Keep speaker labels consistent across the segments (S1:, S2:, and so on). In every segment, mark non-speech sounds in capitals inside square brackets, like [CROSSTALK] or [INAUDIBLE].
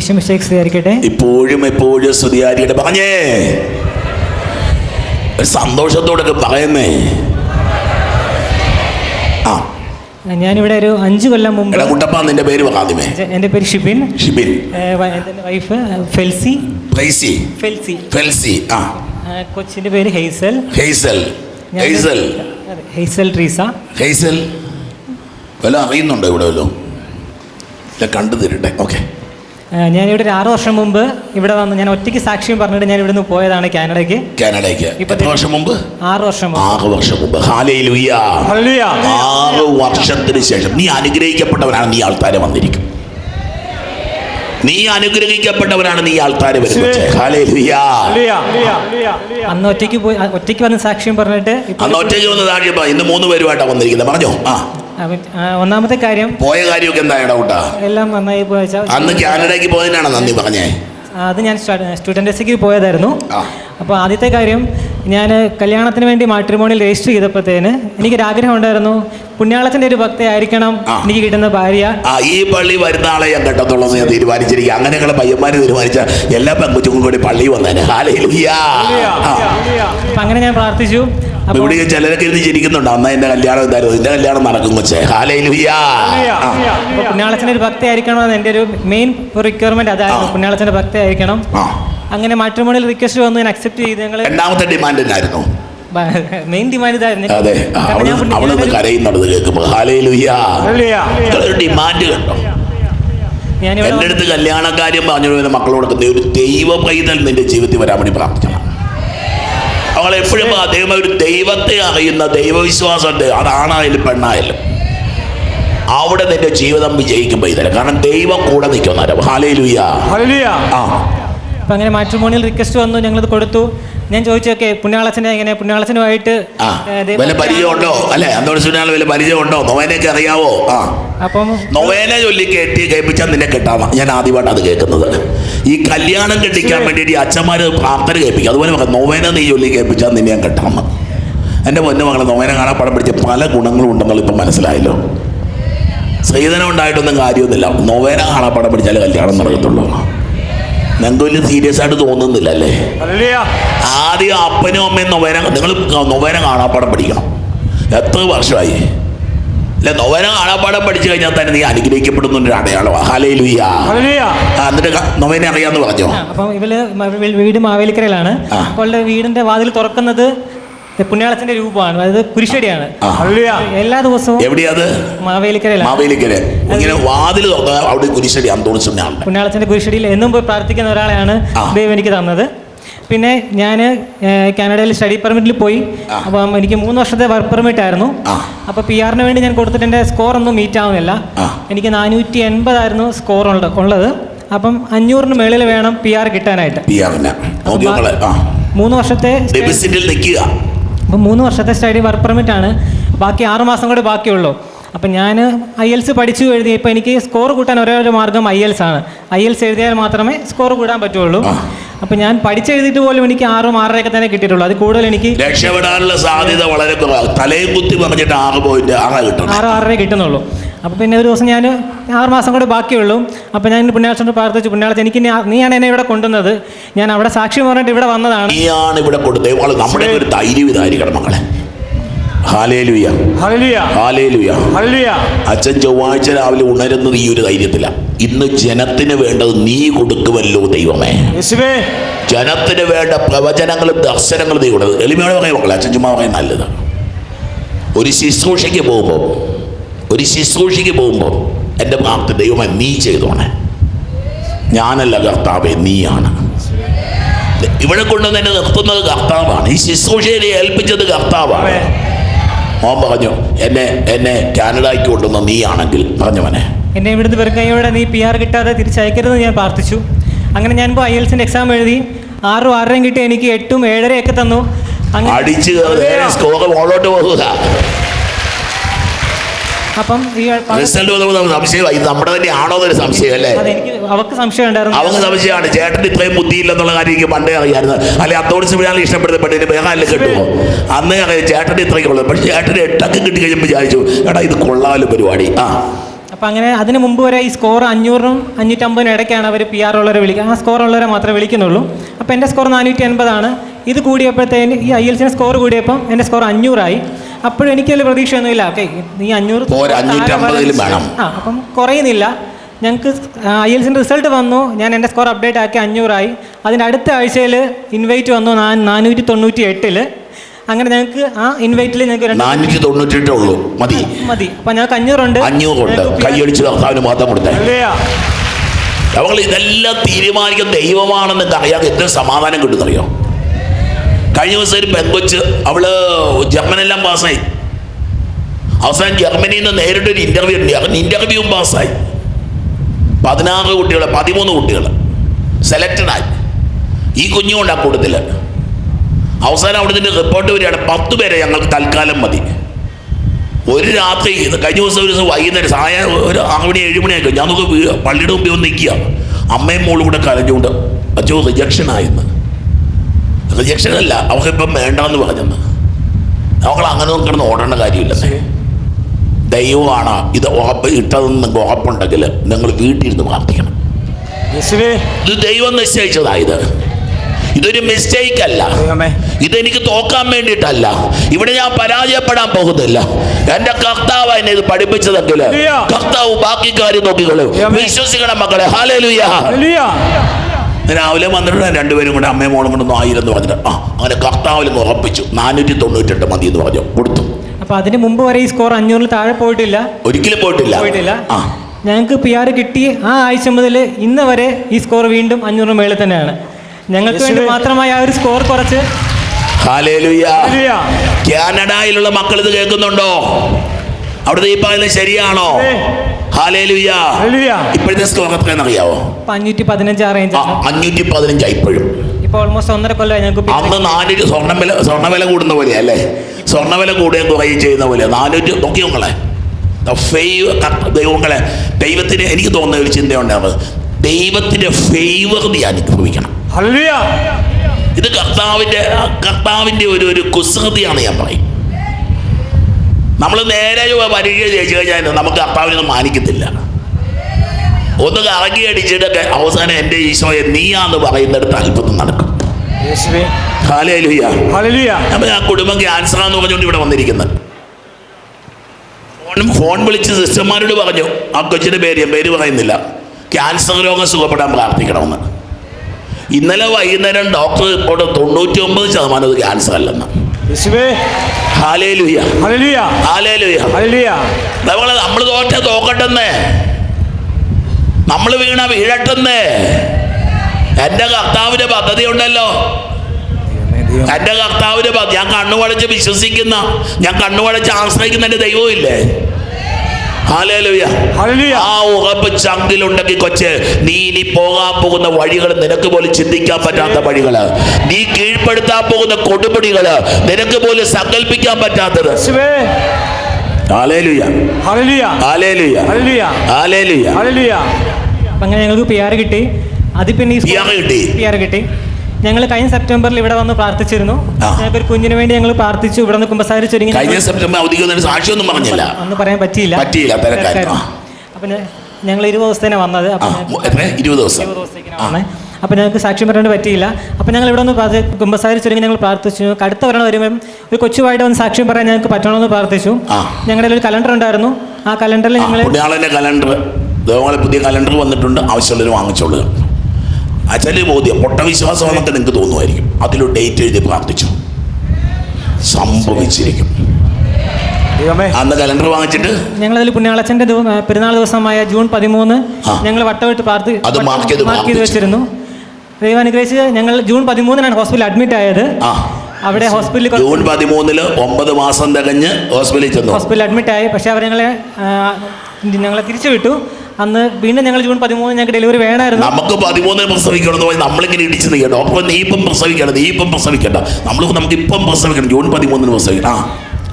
S1: സ്വീകരിക്കട്ടെ
S2: ഇപ്പോഴും എപ്പോഴും സ്തുതിയാരിയുടെ പറഞ്ഞേ. ഒരു സന്തോഷത്തോടൊക്കെ പറയുന്നേ. ആ.
S1: ഞാനിവിടെ ഒരു അഞ്ച് കൊല്ലം മുമ്പ്
S2: എന്റെ കുട്ടപ്പ നിന്റെ പേര് ആദ്യമേ.
S1: എന്റെ പേര് ഷിബിൻ.
S2: ഷിബിൻ.
S1: വൈഫ് ഫെൽസി.
S2: പ്രൈസി
S1: ഫെൽസി.
S2: ഫെൽസി ആ.
S1: കൊച്ചിന്റെ കൊച്ചിന്റെ പേര് Hazel.
S2: Hazel. Hazel.
S1: Hazel Treesa.
S2: Hazel. വല്ല അറിയുന്നുണ്ടോ ഇവിടെ ഇല്ല കണ്ടു തരട്ടെ. ഓക്കെ.
S1: ഞാനിവിടെ ഒരു ആറ് വർഷം മുമ്പ് ഇവിടെ വന്ന് ഞാൻ ഒറ്റയ്ക്ക് സാക്ഷ്യം പറഞ്ഞിട്ട് ഞാൻ ഇവിടുന്ന് പോയതാണ് കാനഡയ്ക്ക്.
S2: കാനഡയ്ക്ക്. എത്ര വർഷം മുമ്പ്?
S1: ആറ് വർഷം മുമ്പ്.
S2: ആറ് വർഷം മുമ്പ്. ഹാലയിലുയ്യ ആറ് വർഷത്തിന് ശേഷം. നീ അനുഗ്രഹിക്കപ്പെട്ടവനാണ് നീ ആൾക്കാരെ വന്നിരിക്കും നീ അനുഗ്രഹിക്കപ്പെട്ടവനാണ് നീ വരുന്നത്. ഹാലയിലുയ്യ
S1: അന്ന് ഒറ്റയ്ക്ക് പോയി ഒറ്റയ്ക്ക് വന്ന് സാക്ഷ്യം പറഞ്ഞിട്ട്
S2: അന്ന് ഒറ്റയ്ക്ക് വന്ന് താഴെ ഇന്ന് മൂന്ന് പേരുമായിട്ടാണ് വന്നിരിക്കുന്നത്. പറഞ്ഞോ? ആ,
S1: ഒന്നാമത്തെ കാര്യം
S2: പോയ കാര്യമൊക്കെ എന്താ ഡൗട്ടാ?
S1: എല്ലാം നന്നായി പോയച്ചാൽ
S2: അന്ന് കാനഡയ്ക്ക് പോയതിനാണ് നന്ദി പറഞ്ഞേ?
S1: അത് ഞാൻ സ്റ്റുഡന്റ് എസിക്ക് പോയതായിരുന്നു. അപ്പോൾ ആദ്യത്തെ കാര്യം ഞാൻ കല്യാണത്തിന് വേണ്ടി മാട്രിമോണിയിൽ രജിസ്റ്റർ ചെയ്തപ്പോഴത്തേന് എനിക്കൊരു ആഗ്രഹം ഉണ്ടായിരുന്നു. പുണ്യാളത്തിന്റെ ഒരു ഭക്തയായിരിക്കണം
S2: ആയിരിക്കണം
S1: എനിക്ക് കിട്ടുന്ന ഭാര്യ.
S2: ആ ഈ പള്ളി വരുന്ന ആളെ ഞാൻ കെട്ടത്തുള്ളത് ഞാൻ തീരുമാനിച്ചിരിക്കുക അങ്ങനെയുള്ള പയ്യന്മാർ തീരുമാനിച്ച എല്ലാ പെൺകുറ്റും കൂടി പള്ളി വന്നേനെ.
S1: അങ്ങനെ ഞാൻ പ്രാർത്ഥിച്ചു.
S2: ഇവിടെ ചിലരൊക്കെ ഇരുന്ന് ചിരിക്കുന്നുണ്ട്. അന്നാ എന്റെ കല്യാണം എന്തായിരുന്നു എന്റെ കല്യാണം നടക്കും കൊച്ചേ
S1: പുണ്യാളച്ചന്റെ ഒരു ഭക്തയായിരിക്കണമെന്ന് എന്റെ ഒരു മെയിൻ റിക്വയർമെന്റ് അതായിരുന്നു
S2: പുണ്യാളച്ചന്റെ
S1: ഭക്തി ഭക്തയായിരിക്കണം അങ്ങനെ മാട്രിമോണിയിൽ റിക്വസ്റ്റ് വന്നു ഞാൻ അക്സെപ്റ്റ് ചെയ്ത് ഞങ്ങൾ
S2: രണ്ടാമത്തെ ഡിമാൻഡ് എന്നായിരുന്നു?
S1: മെയിൻ ഡിമാൻഡ് ഇതായിരുന്നു.
S2: അതെ. അവളൊന്ന് കരയുന്നുള്ളത് ഡിമാൻഡ് കണ്ടോ? എന്റെ അടുത്ത് കല്യാണക്കാര്യം പറഞ്ഞു മക്കളോടൊക്കെ ഒരു ദൈവ പൈതൽ നിന്റെ ജീവിതത്തിൽ വരാൻ വേണ്ടി പ്രാർത്ഥിക്കണം അവൾ എപ്പോഴും അദ്ദേഹം ഒരു ദൈവത്തെ അറിയുന്ന ദൈവവിശ്വാസമുണ്ട്. അതാണായാലും പെണ്ണായാലും. അവിടെ നിന്റെ ജീവിതം വിജയിക്കും പൈതൽ കാരണം ദൈവം കൂടെ നിൽക്കുന്ന ഹാലയിലുയ്യ
S1: അങ്ങനെ മാട്രിമോണിയൽ റിക്വസ്റ്റ് വന്നു ഞങ്ങളത് കൊടുത്തു. ഞാൻ ചോദിച്ചൊക്കെ പുണ്യാളച്ചനെ എങ്ങനെ? പുണ്യാളച്ചനുമായിട്ട്
S2: ആ വല്ല പരിചയമുണ്ടോ? അല്ലെ? അന്തോണിസിനാൾ വല്ല പരിചയമുണ്ടോ? നൊവേനയൊക്കെ അറിയാവോ? ആ.
S1: അപ്പം
S2: നൊവേന ചൊല്ലി കെട്ടി കേൾപ്പിച്ചാൽ നിന്നെ കിട്ടാമ ഞാൻ ആദ്യമായിട്ട് അത് കേൾക്കുന്നത്. ഈ കല്യാണം കെട്ടിക്കാൻ വേണ്ടിയിട്ട് ഈ അച്ഛന്മാർ പ്രാർത്ഥന കേൾപ്പിക്കും. അതുപോലെ പറയാം നൊവേന നീ ചൊല്ലി കേൾപ്പിച്ചാൽ നിന്നെ ഞാൻ കിട്ടാമ എന്റെ പൊന്നു മകളെ നൊവേന കാണാൻ പടം പിടിച്ച പല ഗുണങ്ങളും ഉണ്ടെന്നുള്ള ഇപ്പം മനസ്സിലായല്ലോ. സ്ത്രീധനം ഉണ്ടായിട്ടൊന്നും കാര്യമൊന്നുമില്ല. നൊവേന കാണാൻ പടം പിടിച്ചാലേ കല്യാണം നടക്കത്തുള്ളൂ. നിങ്ങൾക്ക് വലിയ സീരിയസ് ആയിട്ട് തോന്നുന്നില്ല അല്ലേ ആദ്യം അപ്പനും അമ്മയും നൊവേന നിങ്ങൾ നൊവേന കാണാപ്പാടം പഠിക്കണം. എത്ര വർഷമായി? അല്ല നൊവേന കാണാപ്പാടം പഠിച്ചു കഴിഞ്ഞാൽ തന്നെ നീ അനുഗ്രഹിക്കപ്പെടുന്ന ഒരു അടയാളമാണ് ഹലയിലുയ്യ ലുയ എന്നിട്ട് നൊവേന അറിയാന്ന് പറഞ്ഞോ?
S1: അപ്പം ഇവർ വീട് മാവേലിക്കരയിലാണ്. അപ്പോൾ അവളുടെ വീടിന്റെ വാതിൽ തുറക്കുന്നത് പുണ്യാളത്തിന്റെ രൂപമാണ്. അതായത് കുരിശടിയാണ്. എല്ലാ ദിവസവും
S2: എവിടെയത് മാവേലിക്കര. ഇങ്ങനെ വാതിൽ അവിടെ കുരിശടി അന്തോണിച്ചുണ്ട്
S1: പുണ്യാളത്തിന്റെ കുരിശടിയിൽ എന്നും പോയി പ്രാർത്ഥിക്കുന്ന ഒരാളെയാണ് ദൈവം എനിക്ക് തന്നത്. പിന്നെ ഞാൻ കാനഡയിൽ സ്റ്റഡി പെർമിറ്റിൽ പോയി. അപ്പം എനിക്ക് മൂന്ന് വർഷത്തെ വർക്ക് പെർമിറ്റ് ആയിരുന്നു.
S2: അപ്പൊ
S1: അപ്പോൾ പി ആറിന് വേണ്ടി ഞാൻ കൊടുത്തിട്ട് എന്റെ സ്കോർ ഒന്നും മീറ്റ് ആവുന്നില്ല എനിക്ക് നാനൂറ്റി എൺപതായിരുന്നു സ്കോർ ഉള്ളത്. അപ്പം അഞ്ഞൂറിന് മേളിൽ വേണം പി ആർ കിട്ടാനായിട്ട്. മൂന്ന് വർഷത്തെ
S2: ഡെബിസിറ്റിൽ നിൽക്കുക.
S1: അപ്പം മൂന്ന് വർഷത്തെ സ്റ്റഡി വർക്ക് പെർമിറ്റ് ആണ്. ബാക്കി ആറ് മാസം കൂടെ ബാക്കിയുള്ളൂ. അപ്പം ഞാൻ ഐ എൽസ് പഠിച്ചു എഴുതി. ഇപ്പോൾ എനിക്ക് സ്കോർ കൂട്ടാൻ ഒരേ ഒരു മാർഗം ഐ എൽസ് ആണ്. ഐ എൽസ് എഴുതിയാൽ മാത്രമേ സ്കോർ കൂടാൻ പറ്റുള്ളൂ. അപ്പം ഞാൻ പഠിച്ചെഴുതിയിട്ട് പോലും എനിക്ക് ആറും ആറരയൊക്കെ തന്നെ കിട്ടിയിട്ടുള്ളൂ. അത് കൂടുതൽ എനിക്ക്
S2: രക്ഷപ്പെടാനുള്ള സാധ്യത വളരെ കുറവാണ് തലയും കുത്തി പറഞ്ഞിട്ട് ആറ് പോയിന്റ് ആറ്
S1: ആറ് ആറര കിട്ടുന്നുള്ളൂ. അപ്പോൾ പിന്നെ ഒരു ദിവസം ഞാൻ ആറ് മാസം കൂടെ ബാക്കിയുള്ളൂ. അപ്പോൾ ഞാൻ പുണ്യാളച്ചോട് പ്രാർത്ഥിച്ചു. പുണ്യാളച്ച എനിക്ക് നീയാണ് എന്നെ ഇവിടെ കൊണ്ടുവന്നത്. ഞാൻ അവിടെ സാക്ഷി പറഞ്ഞിട്ട് ഇവിടെ വന്നതാണ്.
S2: നീയാണ് ഇവിടെ കൊടുത്തത് നമ്മുടെ ഒരു ധൈര്യം ഇതായിരിക്കണം ഹാലേലുയ. അച്ഛൻ ചൊവ്വാഴ്ച രാവിലെ ഉണരുന്നത് ഈ ഒരു ധൈര്യത്തില. ഇന്ന് ജനത്തിന് വേണ്ടത് നീ കൊടുക്കുമല്ലോ ദൈവമേ. ജനത്തിന് വേണ്ട പ്രവചനങ്ങളും ദർശനങ്ങളും നീ കൊടുക്കുന്നത് എളിമയോടെ പറയാം മക്കളെ അച്ഛൻ ചുമ്മാ പറയാൻ നല്ലത് ഒരു ശുശ്രൂഷയ്ക്ക് പോകുമ്പോൾ ഒരു ശുശ്രൂഷയ്ക്ക് പോകുമ്പോൾ എന്റെ ഭാഗത്ത് ദൈവമേ നീ ചെയ്തോണേ. ഞാനല്ല കർത്താവേ നീയാണ്. ഇവിടെ കൊണ്ടുവന്ന് എന്നെ നിർത്തുന്നത് കർത്താവാണ്. ഈ ശുശ്രൂഷയെ ഏൽപ്പിച്ചത് കർത്താവാണ്. മോൻ പറഞ്ഞു എന്നെ എന്നെ കാനഡയ്ക്ക് കൊണ്ടുവന്ന നീയാണെങ്കിൽ പറഞ്ഞവനെ
S1: എന്നെ ഇവിടുന്ന് വെറും കൈയോടെ നീ പി ആർ കിട്ടാതെ തിരിച്ചയക്കരുതെന്ന് ഞാൻ പ്രാർത്ഥിച്ചു. അങ്ങനെ ഞാൻ ഇപ്പോൾ ഐ എൽസിന്റെ എക്സാം എഴുതി. ആറും ആറരയും കിട്ടി എനിക്ക് എട്ടും ഏഴരയൊക്കെ തന്നു. അങ്ങനെ
S2: അടിച്ച് സ്കോർ മുകളോട്ട് പോകുക
S1: അപ്പം ഈ
S2: വന്നപ്പോൾ ഇത് നമ്മുടെ തന്നെ ആണോ എന്നൊരു സംശയം അല്ലേ?
S1: അവക്ക് സംശയം ഉണ്ടായിരുന്നു.
S2: അവന് സംശയമാണ്. ചേട്ടൻ ഇത്രയും ബുദ്ധിയില്ലെന്നുള്ള കാര്യം എനിക്ക് പണ്ടേ അറിയായിരുന്നു അല്ലെ അത്തോടിച്ച് വിടാൻ ഇഷ്ടപ്പെടുന്ന പെണ്ണിന് വേറെ ആരും കിട്ടുമോ അന്നേ അറിയാം ചേട്ടൻ ഇത്രയ്ക്ക് ഉള്ളത് പക്ഷേ ചേട്ടന് എട്ടൊക്കെ കിട്ടി കഴിയുമ്പോൾ വിചാരിച്ചു എടാ ഇത് കൊള്ളാമല്ലോ പരിപാടി. ആ.
S1: അപ്പോൾ അങ്ങനെ അതിന് മുമ്പ് വരെ ഈ സ്കോർ അഞ്ഞൂറിനും അഞ്ഞൂറ്റമ്പതിനും ഇടയ്ക്കാണ് അവർ പി ആർ ഉള്ളവരെ വിളിക്കുക ആ സ്കോർ ഉള്ളവരെ മാത്രമേ വിളിക്കുന്നുള്ളൂ. അപ്പോൾ എന്റെ സ്കോർ നാനൂറ്റി എൺപതാണ് ഇത് കൂടിയപ്പോഴത്തേന് ഈ ഐ എൽ സിന് സ്കോർ കൂടിയപ്പം എന്റെ സ്കോർ അഞ്ഞൂറായി. അപ്പോഴും എനിക്ക് വലിയ പ്രതീക്ഷയൊന്നുമില്ല. ഓക്കെ നീ അഞ്ഞൂറ്
S2: പോരാ, 550 വേണം.
S1: ആ അപ്പം കുറയുന്നില്ല. ഞങ്ങൾക്ക് ഐ എൽ സിന്റെ റിസൾട്ട് വന്നു. ഞാൻ എന്റെ സ്കോർ അപ്ഡേറ്റ് ആക്കി അഞ്ഞൂറായി. അതിന്റെ അടുത്ത ആഴ്ചയിൽ ഇൻവൈറ്റ് വന്നു നാ- നാനൂറ്റി തൊണ്ണൂറ്റി എട്ടിൽ അങ്ങനെ ഞങ്ങൾക്ക് ആ ഇൻവൈറ്റിൽ ഞങ്ങൾക്ക് രണ്ട്
S2: നാനൂറ്റി തൊണ്ണൂറ്റെട്ടേ ഉള്ളൂ. മതി.
S1: മതി. അപ്പം ഞങ്ങൾക്ക് അഞ്ഞൂറുണ്ട്.
S2: അഞ്ഞൂറുണ്ട്. കൈയടിച്ച് കർത്താവിന് മാത്രം കൊടുത്തേ. അവൾ ഇതെല്ലാം തീരുമാനിക്കുന്ന ദൈവമാണെന്ന് അറിയാതെ എത്ര സമാധാനം കിട്ടുന്നറിയോ? കഴിഞ്ഞ ദിവസം ഒരു പെങ്കൊച്ച് അവൾ ജർമ്മനെല്ലാം പാസ്സായി. അവസാനം ജർമ്മനിയിൽ നിന്ന് നേരിട്ടൊരു ഇന്റർവ്യൂ ഉണ്ട്. അവൻ ഇന്റർവ്യൂവും പാസ്സായി. പതിനാറ് കുട്ടികൾ പതിമൂന്ന് കുട്ടികൾ സെലക്റ്റഡായി ഈ കുഞ്ഞുകൊണ്ട് ആ അവസാനം നിന്ന് റിപ്പോർട്ട് വരികയാണ്. പത്ത് പേരെ ഞങ്ങൾക്ക് തൽക്കാലം മതി. ഒരു രാത്രി കഴിഞ്ഞ ദിവസം ഒരു ദിവസം വൈകുന്നേരം സായ ഒരു ആറ് മണി ഏഴ് മണിയായി ഞാൻ നോക്കി വീ- പള്ളിയുടെ മുമ്പിൽ വന്ന് നിൽക്കുക അമ്മയും മോളും കൂടെ കരഞ്ഞുകൊണ്ട് അച്ഛോ റിജക്ഷൻ ആയെന്ന്. റിജക്ഷൻ അല്ല. അവൾക്കിപ്പം വേണ്ടെന്ന് പറഞ്ഞെന്ന് അവൾ അങ്ങനെ കിടന്ന് ഓടേണ്ട കാര്യമില്ല. ദൈവമാണ് ഇത് ഉറപ്പ് ഇട്ടതെന്ന് നിങ്ങൾക്ക് ഉറപ്പുണ്ടെങ്കിൽ നിങ്ങൾ വീട്ടിലിരുന്ന് പ്രാർത്ഥിക്കണം. ഇത് ദൈവം നിശ്ചയിച്ചതായത്. ഇതൊരു മിസ്റ്റേക്ക് അല്ല. ഇതെനിക്ക് തോക്കാൻ വേണ്ടിയിട്ടല്ല. ഇവിടെ ഞാൻ പരാജയപ്പെടാൻ പോകുന്നില്ല. എന്റെ കർത്താവ് എന്നെ ഇത് പഠിപ്പിച്ചതെങ്കിൽ
S3: ഹല്ലേലൂയ.
S2: കർത്താവ് ബാക്കി കാര്യം നോക്കിക്കളും. വിശ്വസിക്കണം മക്കളെ. Hallelujah
S3: hallelujah.
S2: രാവിലെ വന്നിട്ട് രണ്ടുപേരും കൂടെ അമ്മയും മോളും കൂടെ ഒന്ന് ആയിരം എന്ന് പറഞ്ഞിട്ട് ആ അങ്ങനെ കർത്താവിൽ നിന്ന് ഉറപ്പിച്ചു. നാനൂറ്റി തൊണ്ണൂറ്റി മതി എന്ന് പറഞ്ഞു. കൊടുത്തു.
S1: അപ്പൊ അതിന് മുമ്പ് വരെ ഈ സ്കോർ അഞ്ഞൂറിൽ താഴെ പോയിട്ടില്ല?
S2: ഒരിക്കലും പോയിട്ടില്ല.
S1: പോയിട്ടില്ല?
S2: ആ.
S1: ഞങ്ങൾക്ക് പി ആർ കിട്ടി ആ ആഴ്ച മുതൽ ഇന്ന് വരെ ഈ സ്കോർ വീണ്ടും അഞ്ഞൂറ് മേളിൽ തന്നെയാണ്. ഞങ്ങൾക്ക് വേണ്ടി മാത്രമായി ആ ഒരു സ്കോർ കുറച്ച്.
S2: കാനഡയിലുള്ള മക്കൾ ഇത് കേൾക്കുന്നുണ്ടോ? അവിടുത്തെ ഈ പറയുന്നത് ശരിയാണോ? ഇപ്പോഴത്തെ സ്കോർ
S1: എത്രയെന്നറിയാവോ അഞ്ഞൂറ്റി പതിനഞ്ച് റേഞ്ച്
S2: അഞ്ഞൂറ്റി പതിനഞ്ച് ഇപ്പോഴും.
S1: ഇപ്പൊ ഓൾമോസ്റ്റ് ഒന്നര കൊല്ലമായി ഞങ്ങൾക്ക് PR
S2: അന്ന് നാനൂറ്റി സ്വർണ വില സ്വർണ വില കൂടുന്ന പോലെ അല്ലേ? സ്വർണ വില കൂടുകയും കുറയുകയും ചെയ്യുന്ന പോലെ നാനൂറ്റി ദൈവങ്ങളെ ദൈവത്തിന് എനിക്ക് തോന്നുന്ന ഒരു ചിന്തയുണ്ടാവുന്നത് ദൈവത്തിന്റെ ഫേവർ നീ അനുഭവിക്കണം. ഇത് കർത്താവിന്റെ കർത്താവിന്റെ ഒരു ഒരു കുസൃതിയാണ് ഞാൻ പറയും. നമ്മൾ നേരെ വരിക പരീക്ഷ ജയിച്ചു കഴിഞ്ഞാൽ നമുക്ക് കർത്താവിനെ മാനിക്കത്തില്ല. ഒന്ന് കറങ്ങി അടിച്ചിട്ടൊക്കെ അവസാനം എന്റെ ഈശോയെ നീയാന്ന് പറയുന്നിടത്ത് അത്ഭുതം നടക്കും. അപ്പം ആ കുടുംബം ക്യാൻസർ ആണെന്ന് പറഞ്ഞുകൊണ്ട് ഇവിടെ വന്നിരിക്കുന്നത് ഫോൺ ഫോൺ വിളിച്ച് സിസ്റ്റർമാരോട് പറഞ്ഞു ആ കൊച്ചിന്റെ പേര് ഞാൻ പേര് പറയുന്നില്ല. ക്യാൻസർ രോഗം സുഖപ്പെടാൻ പ്രാർത്ഥിക്കണമെന്ന്. ഇന്നലെ വൈകുന്നേരം ഡോക്ടർ റിപ്പോർട്ട് തൊണ്ണൂറ്റി ഒമ്പത് ശതമാനം ക്യാൻസർ അല്ലെന്ന്.
S3: ഹല്ലേലൂയ.
S2: നമ്മൾ തോറ്റ തോക്കട്ടെന്നേ. നമ്മൾ വീണ വീഴട്ടെന്നേ. എന്റെ കർത്താവിന്റെ പദ്ധതി ഉണ്ടല്ലോ. എന്റെ കർത്താവിന്റെ പദ്ധതി. ഞാൻ കണ്ണുവടച്ച് വിശ്വസിക്കുന്ന ഞാൻ കണ്ണുവടച്ച് ആശ്രയിക്കുന്ന എന്റെ ദൈവമില്ലേ ആ ഉറപ്പ് ചങ്കിലുണ്ടെങ്കിൽ കൊച്ച് നീ ഇനി പോകാൻ പോകുന്ന വഴികൾ നിനക്ക് പോലും ചിന്തിക്കാൻ പറ്റാത്ത വഴികൾ. നീ കീഴ്പ്പെടുത്താൻ പോകുന്ന കൊടുപടികൾ നിനക്ക് പോലും സങ്കല്പിക്കാൻ പറ്റാത്തത്.
S1: അങ്ങനെ ഞങ്ങൾക്ക് പിയാറ് കിട്ടി. അത് പിന്നെ
S2: കിട്ടി?
S1: പിയാറ് കിട്ടി. ഞങ്ങൾ കഴിഞ്ഞ സെപ്റ്റംബറിൽ ഇവിടെ വന്ന് പ്രാർത്ഥിച്ചിരുന്നു. ഒരു കുഞ്ഞിന് വേണ്ടി ഞങ്ങൾ പ്രാർത്ഥിച്ചു. ഇവിടെ നിന്ന് കുമ്പസാരി
S2: കഴിഞ്ഞ സെപ്റ്റംബർ അവധിക്ക് സാക്ഷിയൊന്നും പറഞ്ഞില്ല.
S1: അന്ന് പറയാൻ പറ്റിയില്ല.
S2: പറ്റിയില്ല.
S1: അപ്പം ഞങ്ങൾ ഇരുപത് ദിവസത്തേനെ വന്നത്.
S2: ഇരുപത് ദിവസം.
S1: അപ്പം ഞങ്ങൾക്ക് സാക്ഷ്യം പറയാൻ പറ്റിയില്ല. അപ്പം ഞങ്ങൾ ഇവിടെ ഒന്ന് കുമ്പസാരി ചുരുങ്ങി ഞങ്ങൾ പ്രാർത്ഥിച്ചു. അടുത്ത വരണം വരുമ്പം ഒരു കൊച്ചുമായിട്ട് വന്ന് സാക്ഷ്യം പറയാൻ ഞങ്ങൾക്ക് പറ്റണമെന്ന് പ്രാർത്ഥിച്ചു. ഞങ്ങളുടെ ഒരു കലണ്ടർ ഉണ്ടായിരുന്നു. ആ കലണ്ടറിൽ ഞങ്ങൾ
S2: കലണ്ടർ പുതിയ കലണ്ടർ വന്നിട്ടുണ്ട്. ആവശ്യമുള്ളവർ വാങ്ങിച്ചോളുക. അച്ഛന്റെ ബോധ്യം പൊട്ടവിശ്വാസം എന്നൊക്കെ നിങ്ങൾക്ക് തോന്നുമായിരിക്കും. അതിലൊരു ഡേറ്റ് എഴുതി പ്രാർത്ഥിച്ചു. സംഭവിച്ചിരിക്കും. അന്ന് കലണ്ടർ വാങ്ങിച്ചിട്ട്?
S1: ഞങ്ങൾ അതിൽ പുണ്യാളച്ചന്റെ പെരുന്നാൾ ദിവസമായ ജൂൺ പതിമൂന്ന്. ഞങ്ങൾ വട്ടമിട്ട് പ്രാർത്ഥി
S2: അത്
S1: മാർക്ക് ചെയ്ത്. വെച്ചിരുന്നു. ദൈവം അനുഗ്രഹിച്ച് ഞങ്ങൾ ജൂൺ പതിമൂന്നിനാണ് ഹോസ്പിറ്റലിൽ അഡ്മിറ്റ് ആയത്. അവിടെ ഹോസ്പിറ്റലിൽ
S2: ജൂൺ പതിമൂന്നിൽ ഒമ്പത് മാസം തികഞ്ഞ് ഹോസ്പിറ്റലിൽ ചെന്നു.
S1: ഹോസ്പിറ്റലിൽ അഡ്മിറ്റ് ആയി. പക്ഷെ അവർ ഞങ്ങളെ ഞങ്ങളെ തിരിച്ചു വിട്ടു അന്ന് വീണ്ടും ഞങ്ങൾ ജൂൺ പതിമൂന്ന് ഞങ്ങൾക്ക് ഡെലിവറി വേണമായിരുന്നു.
S2: നമുക്ക് പതിമൂന്നിന് പ്രസവിക്കണമെന്ന് പറഞ്ഞ് നമ്മളിങ്ങനെ ഇടിച്ചു നീ ഡോക്ടർ നീ ഇപ്പം പ്രസവിക്കണം നീ ഇപ്പം പ്രസവിക്കണ്ട. നമ്മൾ നമുക്ക് ഇപ്പം പ്രസവിക്കണം ജൂൺ പതിമൂന്നിന് പ്രസവിക്കണം. ആ.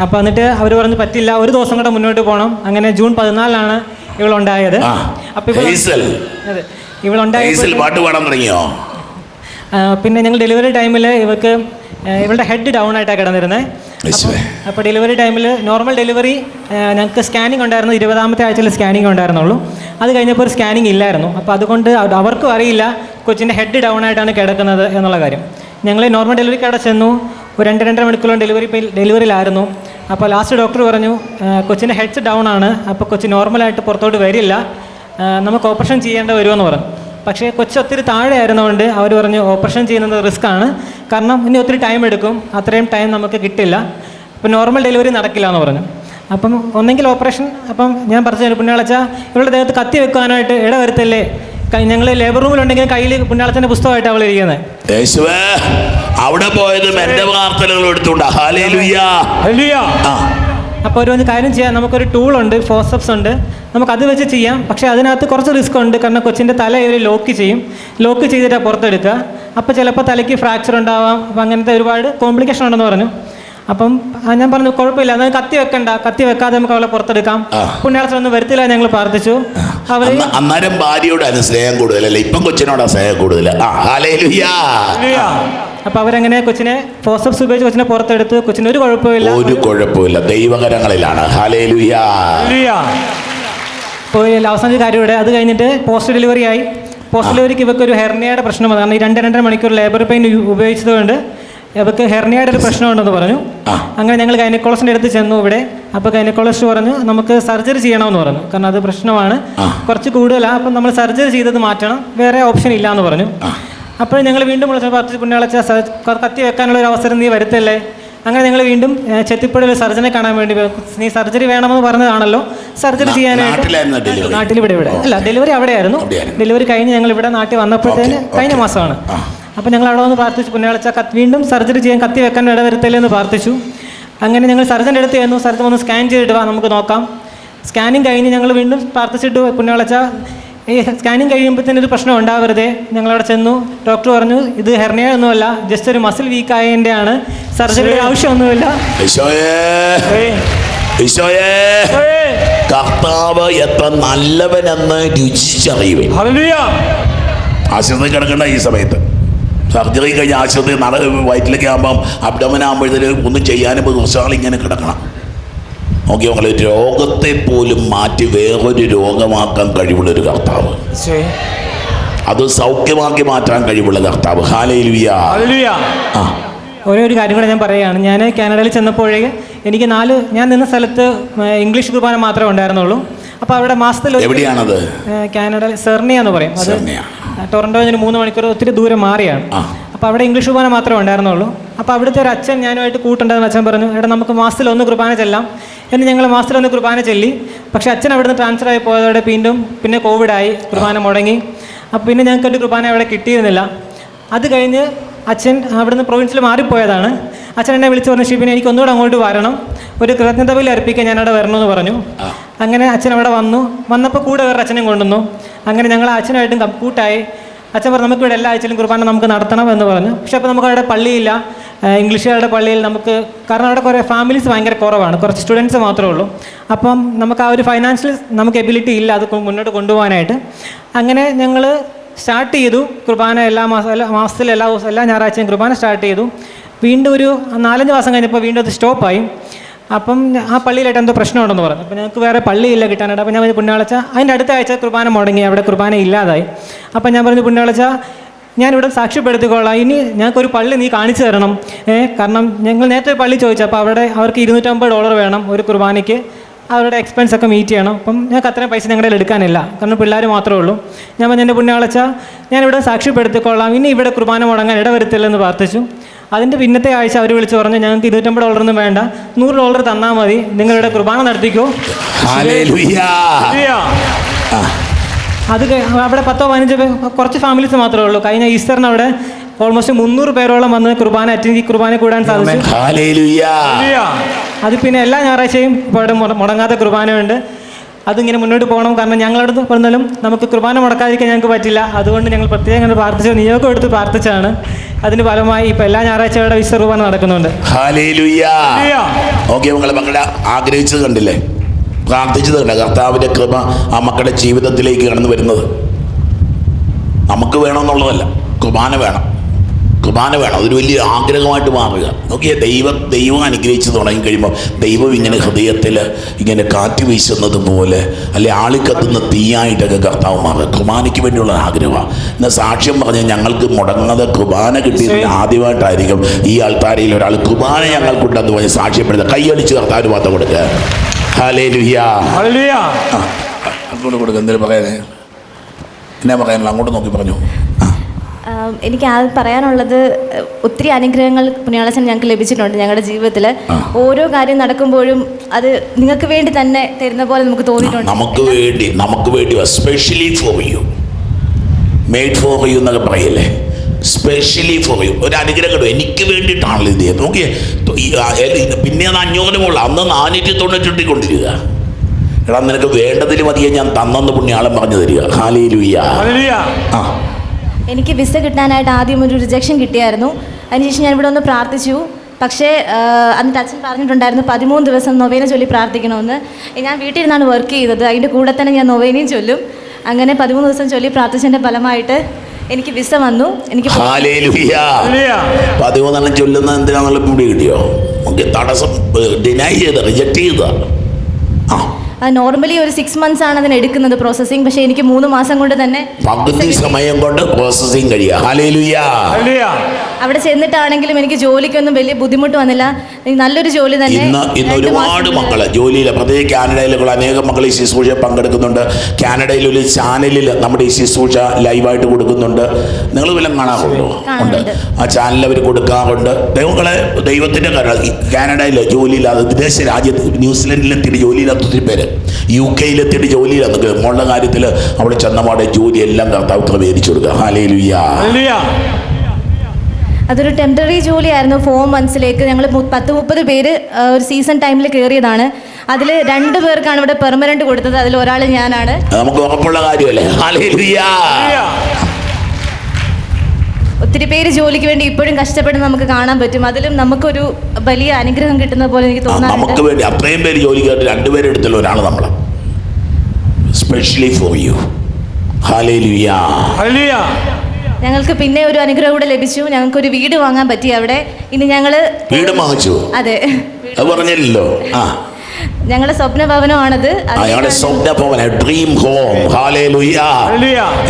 S1: അപ്പോൾ എന്നിട്ട് അവർ പറഞ്ഞു പറ്റില്ല ഒരു ദിവസം കൂടെ മുന്നോട്ട് പോകണം അങ്ങനെ ജൂൺ പതിനാലിനാണ് ഇവളുണ്ടായത്.
S2: അപ്പൊ
S1: അപ്പോൾ ഇവളുണ്ടായ
S2: പാട്ട് പാടാൻ തുടങ്ങിയോ?
S1: പിന്നെ ഞങ്ങൾ ഡെലിവറി ടൈമിൽ ഇവർക്ക് ഇവളുടെ ഹെഡ് ഡൗൺ ആയിട്ടാണ് കിടന്നിരുന്നത് അപ്പോൾ ഡെലിവറി ടൈമിൽ നോർമൽ ഡെലിവറി ഞങ്ങൾക്ക് സ്കാനിങ് ഉണ്ടായിരുന്നു ഇരുപതാമത്തെ ആഴ്ചയിൽ സ്കാനിങ് ഉണ്ടായിരുന്നുള്ളൂ. അത് കഴിഞ്ഞപ്പോൾ ഒരു സ്കാനിങ് ഇല്ലായിരുന്നു. അപ്പോൾ അതുകൊണ്ട് അവർക്കും അറിയില്ല കൊച്ചിന്റെ ഹെഡ് ഡൗൺ ആയിട്ടാണ് കിടക്കുന്നത് എന്നുള്ള കാര്യം. ഞങ്ങൾ നോർമൽ ഡെലിവറി കട ചെന്നു. ഒരു രണ്ട് രണ്ടര മണിക്കൂറോളം ഡെലിവറി ഡെലിവറിയിലായിരുന്നു അപ്പോൾ ലാസ്റ്റ് ഡോക്ടർ പറഞ്ഞു കൊച്ചിന്റെ ഹെഡ്സ് ഡൗൺ ആണ്. അപ്പോൾ കൊച്ചി നോർമലായിട്ട് പുറത്തോട്ട് വരില്ല. നമുക്ക് ഓപ്പറേഷൻ ചെയ്യേണ്ട വരുമെന്ന് പറഞ്ഞു. പക്ഷേ കൊച്ചു ഒത്തിരി താഴെ ആയിരുന്നതുകൊണ്ട് അവർ പറഞ്ഞു ഓപ്പറേഷൻ ചെയ്യുന്നത് റിസ്ക് ആണ്. കാരണം ഇനി ഒത്തിരി ടൈം എടുക്കും. അത്രയും ടൈം നമുക്ക് കിട്ടില്ല. അപ്പം നോർമൽ ഡെലിവറി നടക്കില്ല എന്ന് പറഞ്ഞു. അപ്പം ഒന്നെങ്കിൽ ഓപ്പറേഷൻ അപ്പം ഞാൻ പറഞ്ഞു പുണ്യാളച്ച ഇവളുടെ ദേഹത്ത് കത്തി വെക്കാനായിട്ട് ഇട വരുത്തല്ലേ ഞങ്ങൾ ലേബർ റൂമിലുണ്ടെങ്കിൽ കയ്യിൽ പുണ്യാളച്ചന്റെ പുസ്തകമായിട്ട് അവൾ ഇരിക്കുന്നത്
S2: യേശുവേ അവിടെ പോയതും എന്റെ പ്രാർത്ഥനകൾ എടുത്തുകൊണ്ട്.
S1: അപ്പോൾ ഒരു കാര്യം ചെയ്യാം. നമുക്കൊരു ടൂളുണ്ട് ഫോസപ്സ് ഉണ്ട്. നമുക്ക് അത് വെച്ച് ചെയ്യാം. പക്ഷേ അതിനകത്ത് കുറച്ച് റിസ്ക് ഉണ്ട്. കാരണം കൊച്ചിന്റെ തല ഇവർ ലോക്ക് ചെയ്യും. ലോക്ക് ചെയ്തിട്ടാണ് പുറത്തെടുക്കുക. അപ്പോൾ ചിലപ്പോൾ തലയ്ക്ക് ഫ്രാക്ചർ ഉണ്ടാവാം. അപ്പം അങ്ങനത്തെ ഒരുപാട് കോംപ്ലിക്കേഷൻ ഉണ്ടെന്ന് പറഞ്ഞു. അപ്പം ഞാൻ പറഞ്ഞു കുഴപ്പമില്ല. എന്നാൽ കത്തി വെക്കണ്ട. കത്തി വെക്കാതെ നമുക്ക് അവളെ പുറത്തെടുക്കാം.
S2: പുണ്യാളത്തിൽ
S1: ഒന്നും വരുത്തില്ല ഞങ്ങൾ പ്രാർത്ഥിച്ചു. അവർ
S2: അന്ന് അന്നേരം ഭാര്യയോടാണ് സ്നേഹം കൂടുതലല്ലേ ഇപ്പം കൊച്ചിനോടാ സ്നേഹം കൂടുതൽ. ആ ഹാലേലുയ്യാ
S1: അപ്പോൾ അവരങ്ങനെ കൊച്ചിനെ ഫോസപ്സ് ഉപയോഗിച്ച് കൊച്ചിനെ പുറത്തെടുത്ത്. കൊച്ചിന് ഒരു കുഴപ്പമില്ല
S2: ഒരു കുഴപ്പമില്ല ദൈവകരങ്ങളിലാണ്.
S1: പോയി അവസാന കാര്യം ഇവിടെ. അത് കഴിഞ്ഞിട്ട് പോസ്റ്റ് ഡെലിവറി ആയി. പോസ്റ്റ് ഡെലിവറിക്ക് ഇവർക്ക് ഒരു ഹെർണിയയുടെ പ്രശ്നം വന്നു കാരണം ഈ രണ്ട് രണ്ടര മണിക്കൂർ ലേബർ പെയിൻ ഉപയോഗിച്ചതുകൊണ്ട് കൊണ്ട് ഇവർക്ക് ഹെർണിയയുടെ ഒരു പ്രശ്നമുണ്ടെന്ന് പറഞ്ഞു. അങ്ങനെ ഞങ്ങൾ ഗൈനക്കോളജിന്റെ അടുത്ത് ചെന്നു ഇവിടെ. അപ്പോൾ ഗൈനക്കോളജിസ്റ്റ് പറഞ്ഞു നമുക്ക് സർജറി ചെയ്യണമെന്ന് പറഞ്ഞു. കാരണം അത് പ്രശ്നമാണ്. കുറച്ച് കൂടുതലാണ് അപ്പം നമ്മൾ സർജറി ചെയ്തത് മാറ്റണം. വേറെ ഓപ്ഷൻ ഇല്ല എന്ന് പറഞ്ഞു അപ്പോൾ ഞങ്ങൾ വീണ്ടും വിളിച്ചപ്പോൾ പത്ത് പുണ്യാളച്ച കത്തി വെക്കാനുള്ള ഒരു അവസരം നീ വരുത്തല്ലേ? അങ്ങനെ ഞങ്ങൾ വീണ്ടും ഏഹ്, ചെത്തിപ്പുഴ ഒരു സർജനെ കാണാൻ വേണ്ടി. നീ സർജറി വേണമെന്ന് പറഞ്ഞതാണല്ലോ? സർജറി ചെയ്യാനായിട്ട് നാട്ടിൽ ഇവിടെ. ഇവിടെ അല്ല ഡെലിവറി അവിടെയായിരുന്നു. ഡെലിവറി കഴിഞ്ഞ് ഞങ്ങൾ ഇവിടെ നാട്ടിൽ വന്നപ്പോഴത്തേന് കഴിഞ്ഞ മാസമാണ്.
S2: അപ്പം
S1: അപ്പോൾ ഞങ്ങൾ അവിടെ വന്ന് പ്രാർത്ഥിച്ചു പുണ്യാളച്ച വീണ്ടും സർജറി ചെയ്യാൻ കത്തി വെക്കാൻ ഇടവരുത്തല്ലേ എന്ന് പ്രാർത്ഥിച്ചു. അങ്ങനെ ഞങ്ങൾ സർജന്റെ അടുത്ത് ചെന്നു സർജൻ ഒന്ന് സ്കാൻ ചെയ്തിട്ട് വാ നമുക്ക് നോക്കാം. സ്കാനിങ് കഴിഞ്ഞ് ഞങ്ങൾ വീണ്ടും പ്രാർത്ഥിച്ചിട്ട് പുണ്യാളച്ച ഈ സ്കാനിങ് കഴിയുമ്പോൾ തന്നെ ഒരു പ്രശ്നം ഉണ്ടാവരുത്. ഞങ്ങളവിടെ ചെന്നു. ഡോക്ടർ പറഞ്ഞു ഇത് ഹെർണിയ ഒന്നുമല്ല ജസ്റ്റ് ഒരു മസിൽ വീക്ക് ആയതിന്റെ ആണ് സർജറി ആവശ്യമൊന്നുമില്ല.
S2: കർത്താവ് എത്ര നല്ലവനെന്ന് രുചിച്ചറിയുവേ ആശുപത്രി കിടക്കണ്ട ഈ സമയത്ത്. സർജറി കഴിഞ്ഞ് ആശുപത്രി നട വയറ്റിലേക്ക് ആകുമ്പം അബ്ഡമൻ ആകുമ്പോഴത്തേക്ക് ഒന്നും ചെയ്യാനും ദിവസങ്ങൾ ഇങ്ങനെ കിടക്കണം. നോക്കി രോഗത്തെ പോലും മാറ്റി വേറൊരു രോഗമാക്കാൻ കഴിവുള്ള ഒരു കർത്താവ് അത് സൗഖ്യമാക്കി മാറ്റാൻ കഴിവുള്ള കർത്താവ്.
S3: ഓരോ
S2: ആ.
S1: ഒരേ ഒരു കാര്യം കൂടെ ഞാൻ പറയുകയാണ്. ഞാൻ കാനഡയിൽ ചെന്നപ്പോഴേ എനിക്ക് നാല് ഞാൻ നിന്ന സ്ഥലത്ത് ഇംഗ്ലീഷ് കുർബാന മാത്രമേ ഉണ്ടായിരുന്നുള്ളൂ. അപ്പോൾ അവിടെ മാസത്തിൽ
S2: എവിടെയാണത്?
S1: കാനഡ സെർണിയെന്ന് സെർണിയ എന്ന് പറയും. അത്
S2: ഞാൻ
S1: ടൊറന്റോയിൽ മൂന്ന് മണിക്കൂർ ഒത്തിരി ദൂരം മാറിയാണ്. അപ്പോൾ അവിടെ ഇംഗ്ലീഷ് കുർബാന മാത്രമേ ഉണ്ടായിരുന്നുള്ളൂ. അപ്പോൾ അവിടുത്തെ ഒരു അച്ഛൻ ഞാനുമായിട്ട് കൂട്ടുണ്ടെന്ന് അച്ഛൻ പറഞ്ഞു എടാ നമുക്ക് മാസത്തിൽ ഒന്ന് കുർബാന ചെല്ലാം. എന്ന് ഞങ്ങൾ മാസത്തിൽ ഒന്ന് കുർബാന ചെല്ലി. പക്ഷേ അച്ഛൻ അവിടുന്ന് ട്രാൻസ്ഫർ ആയി പോയതോടെ വീണ്ടും പിന്നെ കോവിഡായി കുർബാന മുടങ്ങി. അപ്പോൾ പിന്നെ ഞങ്ങൾക്ക് ഒരു കുർബാന അവിടെ കിട്ടിയിരുന്നില്ല. അത് കഴിഞ്ഞ് അച്ഛൻ അവിടുന്ന് പ്രൊവിൻസിൽ മാറിപ്പോയതാണ്. അച്ഛൻ എന്നെ വിളിച്ച് പറഞ്ഞു ഷിബിനെ എനിക്ക് ഒന്നുകൂടെ അങ്ങോട്ട് വരണം. ഒരു കൃതജ്ഞത ബലി അർപ്പിക്കാൻ ഞാനവിടെ വരണമെന്ന് പറഞ്ഞു. അങ്ങനെ അച്ഛൻ അവിടെ വന്നു. വന്നപ്പോൾ കൂടെ വേറെ അച്ഛനെയും കൊണ്ടുവന്നു. അങ്ങനെ ഞങ്ങൾ അച്ഛനായിട്ടും കൂട്ടായി. അച്ഛൻ പറഞ്ഞു നമുക്ക് ഇവിടെ എല്ലാ ആഴ്ചയിലും കുർബാന നമുക്ക് നടത്തണം എന്ന് പറഞ്ഞു. പക്ഷെ അപ്പോൾ നമുക്ക് അവിടെ പള്ളിയില്ല. ഇംഗ്ലീഷുകാരുടെ പള്ളിയിൽ നമുക്ക് കാരണം അവിടെ കുറേ ഫാമിലീസ് ഭയങ്കര കുറവാണ്. കുറച്ച് സ്റ്റുഡൻസ് മാത്രമേ ഉള്ളൂ. അപ്പം നമുക്ക് ആ ഒരു ഫൈനാൻഷ്യൽ നമുക്ക് എബിലിറ്റി ഇല്ല. അത് മുന്നോട്ട് കൊണ്ടുപോകാനായിട്ട്. അങ്ങനെ ഞങ്ങൾ സ്റ്റാർട്ട് ചെയ്തു കുർബാന എല്ലാ മാസം എല്ലാ മാസത്തിൽ എല്ലാ ദിവസവും എല്ലാ ഞായറാഴ്ചയും കുർബാന സ്റ്റാർട്ട് ചെയ്തു. വീണ്ടും ഒരു നാലഞ്ച് മാസം കഴിഞ്ഞപ്പോൾ വീണ്ടും അത് സ്റ്റോപ്പായി. അപ്പം ആ പള്ളിയിലായിട്ട് എന്തോ പ്രശ്നമുണ്ടെന്ന് പറഞ്ഞു. അപ്പം ഞങ്ങൾക്ക് വേറെ പള്ളിയില്ല കിട്ടാനായിട്ട്. അപ്പം ഞാൻ പുണ്യാളച്ച അതിന്റെ അടുത്ത ആഴ്ച കുർബാന മുടങ്ങി. അവിടെ കുർബാന ഇല്ലാതായി. അപ്പം ഞാൻ പറഞ്ഞു പുണ്യാളച്ച ഞാനിവിടെ സാക്ഷ്യപ്പെടുത്തിക്കോളാം. ഇനി ഞങ്ങൾക്കൊരു പള്ളി നീ കാണിച്ചു തരണം. കാരണം ഞങ്ങൾ നേരത്തെ പള്ളി ചോദിച്ചു. അപ്പോൾ അവിടെ അവർക്ക് ഇരുന്നൂറ്റമ്പത് ഡോളർ വേണം ഒരു കുർബാനയ്ക്ക്. അവരുടെ എക്സ്പെൻസ് ഒക്കെ മീറ്റ് ചെയ്യണം. അപ്പം ഞങ്ങൾക്ക് അത്രയും പൈസ ഞങ്ങളുടെ എടുക്കാനില്ല. കാരണം പിള്ളേർ മാത്രമേ ഉള്ളൂ. ഞാൻ പറഞ്ഞു എന്റെ പുണ്യാളച്ച ഞാനിവിടെ സാക്ഷ്യപ്പെടുത്തിക്കോളാം. ഇനി ഇവിടെ കുർബാന മുടങ്ങാൻ ഇടവരുത്തില്ലെന്ന് പ്രാർത്ഥിച്ചു. അതിന്റെ പിന്നത്തെ ആഴ്ച അവർ വിളിച്ച് പറഞ്ഞു ഞങ്ങൾക്ക് ഇരുന്നൂറ്റമ്പത് ഡോളറൊന്നും വേണ്ട. നൂറ് ഡോളർ തന്നാൽ മതി. നിങ്ങളുടെ കുർബാന നടത്തിക്കോ. അത് അവിടെ പത്തോ പതിനഞ്ചോ കുറച്ച് ഫാമിലീസ് മാത്രമേ ഉള്ളൂ. കഴിഞ്ഞ ഈസ്റ്ററിന് അവിടെ ഓൾമോസ്റ്റ് മുന്നൂറ് പേരോളം വന്ന് കുർബാന അറ്റൻഡ് ഈ കുർബാന കൂടാൻ സാധിച്ചു. അത് പിന്നെ എല്ലാ ഞായറാഴ്ചയും മുട- മുടങ്ങാത്ത കുർബാനയുണ്ട്. അതിങ്ങനെ മുന്നോട്ട് പോകണം. കാരണം ഞങ്ങളടുത്ത് പറഞ്ഞാലും നമുക്ക് കുർബാന മുടക്കാതിരിക്കാൻ ഞങ്ങൾക്ക് പറ്റില്ല. അതുകൊണ്ട് ഞങ്ങൾ പ്രത്യേകം അങ്ങനെ പ്രാർത്ഥിച്ച് നിയോഗം എടുത്ത് പ്രാർത്ഥിച്ചാണ്. അതിന് ഫലമായി ഇപ്പൊ എല്ലാ ഞായറാഴ്ചയുടെ വിശ്വ കുർബാന നടക്കുന്നുണ്ട്.
S2: ഓക്കെ മക്കളെ ആഗ്രഹിച്ചത് കണ്ടില്ലേ? പ്രാർത്ഥിച്ചത് കണ്ട. കർത്താവിന്റെ കൃപ ആ മക്കളുടെ ജീവിതത്തിലേക്ക് കടന്നു വരുന്നത്. നമുക്ക് വേണമെന്നുള്ളതല്ല. കുർബാന വേണം. കുർബാന വേണം. അതൊരു വലിയ ആഗ്രഹമായിട്ട് മാറുക. നോക്കിയാൽ ദൈവം ദൈവം അനുഗ്രഹിച്ച് തുടങ്ങി കഴിയുമ്പോൾ ദൈവം ഇങ്ങനെ ഹൃദയത്തിൽ ഇങ്ങനെ കാറ്റ് വീശുന്നത് പോലെ അല്ലെ ആളിക്കത്തുന്ന തീയായിട്ടൊക്കെ കർത്താവ് മാറുക. കുർബാനയ്ക്ക് വേണ്ടിയുള്ള ആഗ്രഹമാണ്. എന്നാൽ സാക്ഷ്യം പറഞ്ഞാൽ ഞങ്ങൾക്ക് മുടങ്ങാതെ കുർബാന കിട്ടിയതിൽ ആദ്യമായിട്ടായിരിക്കും ഈ ആൾക്കാരിൽ ഒരാൾ കുർബാന ഞങ്ങൾക്കുണ്ടെന്ന് പറഞ്ഞ് സാക്ഷ്യപ്പെടുത്തുക കൈയടിച്ച് കർത്താവിന് പാത്ത കൊടുക്കുക ഹലേ ലുഹിയ അങ്ങോട്ട് കൊടുക്കുക എന്തെങ്കിലും പറയാനേ? എന്നാ പറയാനുള്ള അങ്ങോട്ട് നോക്കി പറഞ്ഞു.
S4: എനിക്ക് ആ പറയാനുള്ളത് ഒത്തിരി അനുഗ്രഹങ്ങൾ പുണ്യാളച്ചൻ ഞങ്ങൾക്ക് ലഭിച്ചിട്ടുണ്ട് ഞങ്ങളുടെ ജീവിതത്തിൽ ഓരോ കാര്യം നടക്കുമ്പോഴും അത് നിങ്ങൾക്ക് വേണ്ടി തന്നെ തരുന്ന പോലെ നമുക്ക് തോന്നിയിട്ടുണ്ട്.
S2: നമുക്ക് വേണ്ടി നമുക്ക് വേണ്ടി specially for you made for you എന്നൊക്കെ പറയല്ലേ? സ്പെഷ്യലി ഫോർ യു ഒരു അനുഗ്രഹം കിട്ടും. എനിക്ക് വേണ്ടിയിട്ടാണല്ലോ ഇത് നോക്കിയേ പിന്നെ അത് അഞ്ഞൂറിന് മുകളിൽ അന്ന് നാനൂറ്റി തൊണ്ണൂറ്റി കൊണ്ടിരിക്കുക എടാ നിനക്ക് വേണ്ടതിൽ മതിയെ ഞാൻ തന്നെന്ന് പുണ്യാളം പറഞ്ഞു തരിക. ഹാലി ലുയ്യ ആ.
S4: എനിക്ക് വിസ കിട്ടാനായിട്ട് ആദ്യം ഒരു റിജക്ഷൻ കിട്ടിയായിരുന്നു. അതിനുശേഷം ഞാൻ ഇവിടെ ഒന്ന് പ്രാർത്ഥിച്ചു. പക്ഷേ അന്ന് അച്ഛൻ പറഞ്ഞിട്ടുണ്ടായിരുന്നു പതിമൂന്ന് ദിവസം നൊവേന ചൊല്ലി പ്രാർത്ഥിക്കണമെന്ന്. ഞാൻ വീട്ടിലിരുന്നാണ് നിന്നാണ് വർക്ക് ചെയ്തത്. അതിന്റെ കൂടെ തന്നെ ഞാൻ നൊവേനയും ചൊല്ലും. അങ്ങനെ പതിമൂന്ന് ദിവസം ചൊല്ലി പ്രാർത്ഥിച്ചതിന്റെ ഫലമായിട്ട് എനിക്ക് വിസ വന്നു. എനിക്ക്
S2: പതിമൂന്നെണ്ണം ചൊല്ലുന്ന എന്തിനാന്നുള്ള പിടി കിട്ടിയോ? നമുക്ക് തടസ്സം ഡിനൈ ചെയ്ത റിജക്റ്റ് ചെയ്ത. ആ
S4: നോർമലി ഒരു സിക്സ് മന്ത്സ് ആണ് അതിന് എടുക്കുന്നത് പ്രോസസ്സിംഗ് പക്ഷേ എനിക്ക് മൂന്ന് മാസം കൊണ്ട് തന്നെ
S2: പകുതി സമയം കൊണ്ട്
S3: പ്രോസസ്സിംഗ്
S4: അവിടെ ചെന്നിട്ടാണെങ്കിലും എനിക്ക് ജോലിക്കൊന്നും വലിയ ബുദ്ധിമുട്ട് വന്നില്ല. എനിക്ക് നല്ലൊരു ജോലി തന്നെ
S2: ഇന്ന് ഇന്ന് ഒരുപാട്
S4: മക്കൾ
S2: മക്കൾ ജോലിയിൽ പ്രത്യേകിച്ച് കാനഡയിലുള്ള അനേകം മക്കൾ ഈ ശുശ്രൂഷ പങ്കെടുക്കുന്നുണ്ട്. കാനഡയിൽ ഒരു ചാനലിൽ നമ്മുടെ ഈ ശുശ്രൂഷ ലൈവായിട്ട് കൊടുക്കുന്നുണ്ട്. നിങ്ങൾ വല്ലതും കാണാറുണ്ടോ? ഉണ്ട്. ആ ചാനലിൽ അവർ കൊടുക്കാറുണ്ട്. ദൈവങ്ങളെ ദൈവത്തിന്റെ കാനഡയിൽ ജോലിയില്ലാതെ വിദേശ രാജ്യത്ത് ന്യൂസിലൻഡിലെത്തിയിട്ട് ജോലിയില്ലാത്ത ഒത്തിരി പേര്. യു കെയിലെത്തിയിട്ട് ജോലിയില്ലാത്ത മോളുടെ കാര്യത്തിൽ അവിടെ ചെന്നപാടെ ജോലി എല്ലാം കർത്താവ് ക്രമീകരിച്ചു കൊടുക്കുക. ഹാലേ ലുയ്യ
S4: അതൊരു ടെമ്പററി ജോലിയായിരുന്നു. ഫോർ മന്ത്സിലേക്ക് ഞങ്ങൾ പത്ത് മുപ്പത് പേര് ഒരു സീസൺ ടൈമിൽ കയറിയതാണ് അതിൽ രണ്ട് പേർക്കാണ് ഇവിടെ പെർമനന്റ് കൊടുത്തത്. അതിൽ ഒരാൾ ഞാനാണ്.
S2: നമുക്ക് ഉറപ്പുള്ള കാര്യമല്ലേ?
S4: ഒത്തിരി പേര് ജോലിക്ക് വേണ്ടി ഇപ്പോഴും കഷ്ടപ്പെടുന്ന നമുക്ക് കാണാൻ പറ്റും. അതിലും നമുക്കൊരു വലിയ അനുഗ്രഹം കിട്ടുന്ന പോലെ എനിക്ക്
S2: തോന്നുന്നു നമുക്ക്
S4: തോന്നാറുണ്ട്
S2: വേണ്ടി അത്രയും പേര് ജോലിക്കായിട്ട് രണ്ടുപേരെ എടുത്തുള്ള ഒരാൾ നമ്മൾ സ്പെഷ്യലി ഫോർ യു ഹാലേ ലുയാ
S3: ഹല്ലേലൂയ.
S4: ഞങ്ങൾക്ക് പിന്നെ ഒരു അനുഗ്രഹം കൂടെ ലഭിച്ചു. ഞങ്ങൾക്ക് ഒരു വീട് വാങ്ങാൻ പറ്റി അവിടെ. ഇനി ഞങ്ങൾ
S2: വീട് വാങ്ങിച്ചു?
S4: അതെ.
S2: അത് പറഞ്ഞില്ലല്ലോ. ആ.
S4: ഞങ്ങളുടെ സ്വപ്ന ഭവനമാണത്
S2: ആ, ഞങ്ങളുടെ സ്വപ്ന ഭവന ഡ്രീം ഹോം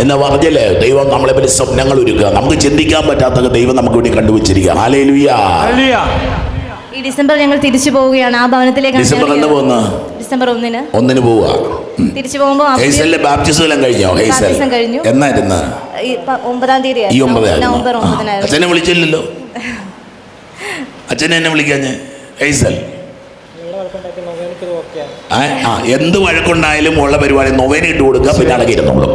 S2: എന്ന് പറഞ്ഞില്ലേ? ദൈവം നമ്മളെ പറ്റി സ്വപ്നങ്ങൾ ഒരുക്കുക. നമുക്ക് ചിന്തിക്കാൻ പറ്റാത്ത ദൈവം നമുക്ക് വേണ്ടി കണ്ടുവച്ചിരിക്കുക. ഹാലേ
S4: ഈ ഡിസംബർ ഞങ്ങൾ തിരിച്ചു പോവുകയാണ്. ആ ഭവനത്തിലേക്ക്
S2: ഡിസംബർ എന്ന് പോകുന്ന?
S4: ഡിസംബർ ഒന്നിന്.
S2: ഒന്നിന് പോവുക.
S4: തിരിച്ചു പോകുമ്പോൾ
S2: ഹെയ്സലിന്റെ ബാപ്റ്റിസം എല്ലാം കഴിഞ്ഞോ? ഹൈസൽ.
S4: ബാപ്റ്റിസം കഴിഞ്ഞു.
S2: എന്നായിരുന്നു?
S4: ഒമ്പതാം തീയതി
S2: ഈ ഒമ്പതായിരുന്നു.
S4: നവംബർ. ഒമ്പതിനായിരുന്നു.
S2: അച്ഛനെ വിളിച്ചില്ലല്ലോ. [LAUGHS] അച്ഛനെ എന്നെ വിളിക്കാഞ്ഞ്. ഹെയ്സൽ ആ എന്ത് വഴക്കുണ്ടായാലും ഉള്ള പരിപാടി നൊവേന ഇട്ട് കൊടുക്കുക പിന്നെ അടങ്ങിയിരുന്നുള്ളൂ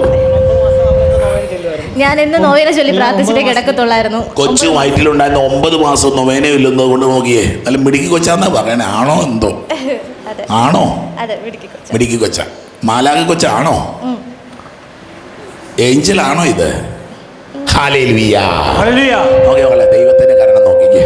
S4: ഞാൻ എന്ന് നോവേന ചൊല്ലി പ്രാർത്ഥിച്ചിട്ട് കിടക്കത്തുള്ളായിരുന്നു.
S2: കൊച്ചു വയറ്റിലുണ്ടായിരുന്ന ഒമ്പത് മാസം നൊവേന ഇല്ലെന്ന് കൊണ്ട് നോക്കിയേ അല്ല മിടുക്കി കൊച്ചാന്നാ പറയണേ ആണോ എന്തോ? [LAUGHS] ആണോ? മിടുക്കി കൊച്ച. മാലാക കൊച്ചാണോ ഏഞ്ചലാണോ ഇത്? ദൈവത്തിന്റെ കരണം നോക്കിക്കേ.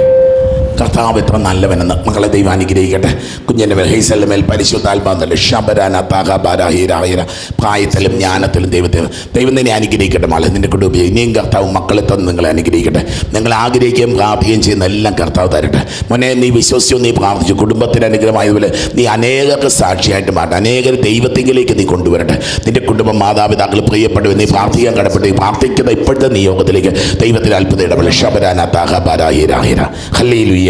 S2: കർത്താവ് എത്ര നല്ലവനെന്ന് മക്കളെ ദൈവം അനുഗ്രഹിക്കട്ടെ. കുഞ്ഞിന്റെ മേൽ ഹൈസലിന്റെ മേൽ പരിശുദ്ധാത്മാന്തല്ല ഷബരാന താഹബാരാഹീരാഹിര പ്രായത്തിലും ജ്ഞാനത്തിലും ദൈവത്തെ ദൈവം നിന്നെ അനുഗ്രഹിക്കട്ടെ മകളെ. നിന്റെ കുടുംബം ഇനിയും കർത്താവ് മക്കളെ തന്ന് നിങ്ങളെ അനുഗ്രഹിക്കട്ടെ. നിങ്ങൾ ആഗ്രഹിക്കുകയും പ്രാർത്ഥിക്കുകയും ചെയ്യുന്ന എല്ലാം കർത്താവ് തരട്ടെ. മോനെ നീ വിശ്വസിച്ചു നീ പ്രാർത്ഥിച്ചു. കുടുംബത്തിന് അനുഗ്രഹമായതുപോലെ നീ അനേകർക്ക് സാക്ഷിയായിട്ട് മാറട്ടെ. അനേകർ ദൈവത്തിങ്കിലേക്ക് നീ കൊണ്ടുവരട്ടെ. നിന്റെ കുടുംബം മാതാപിതാക്കൾ പ്രിയപ്പെട്ടു നീ പ്രാർത്ഥിക്കാൻ കടപ്പെട്ടു നീ പ്രാർത്ഥിക്കുന്ന ഇപ്പോഴത്തെ നിയോഗത്തിലേക്ക് ദൈവത്തിന് അത്ഭുത ഇടപെടൽ ഷബരാന താഹബാരാഹിരാഹിര